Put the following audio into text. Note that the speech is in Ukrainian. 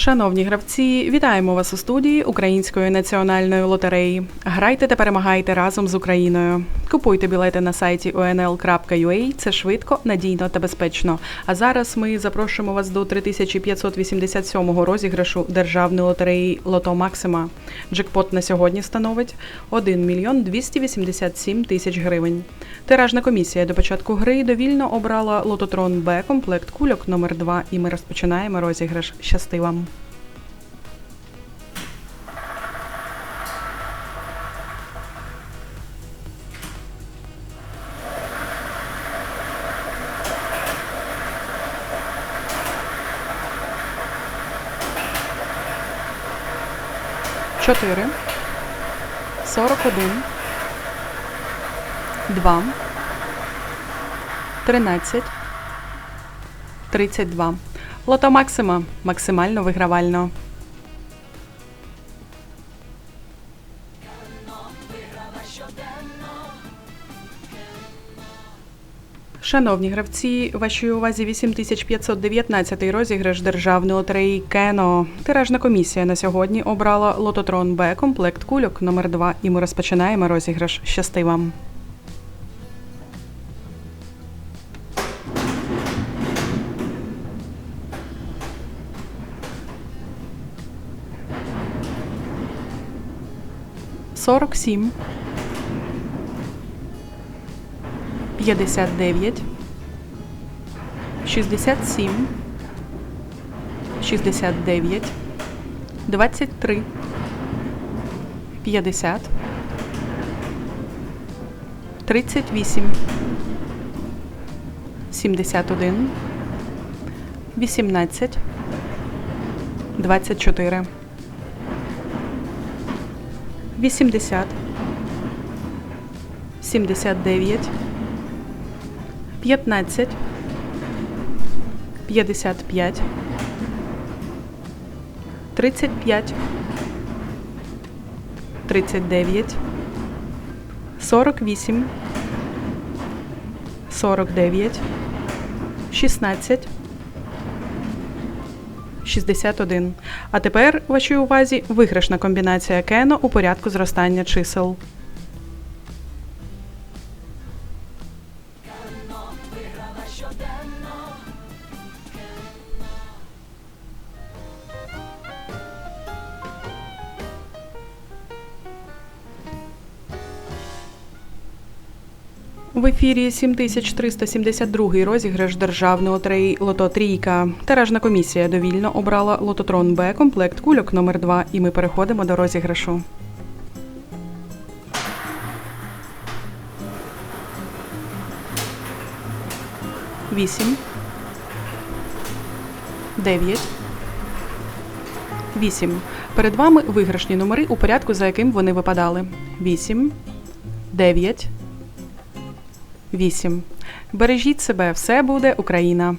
Шановні гравці, вітаємо вас у студії Української національної лотереї. Грайте та перемагайте разом з Україною. Купуйте білети на сайті onl.ua. Це швидко, надійно та безпечно. А зараз ми запрошуємо вас до 3587 розіграшу державної лотереї Лото Максима. Джекпот на сьогодні становить 1 мільйон 287 тисяч гривень. Тиражна комісія до початку гри довільно обрала лототрон Б комплект кульок номер 2 і ми розпочинаємо розіграш. Щасти вам! Чотири. Сорок один. Два. Тринадцять. Тридцять два. Лото Максима. Максимально вигравально. Шановні гравці, вашій увазі 8519 розіграш державної лотереї Кено. Тиражна комісія на сьогодні обрала лототрон Б комплект кульок номер 2 і ми розпочинаємо розіграш. Щасти вам! Сорок сім. 59, 67, 69, 23, 50, 38, 71, 18, 24, 80, 79, 15, 55, 35, 39, 48, 49, 16, 61. А тепер вашій увазі виграшна комбінація кено у порядку зростання чисел. В ефірі 7372 розіграш державної лотереї Лото Трійка. Тиражна комісія довільно обрала лототрон Б комплект кульок номер 2 і ми переходимо до розіграшу. Вісім. Дев'ять. Вісім. Перед вами виграшні номери у порядку, за яким вони випадали. Вісім. Дев'ять. 8. Бережіть себе, все буде Україна.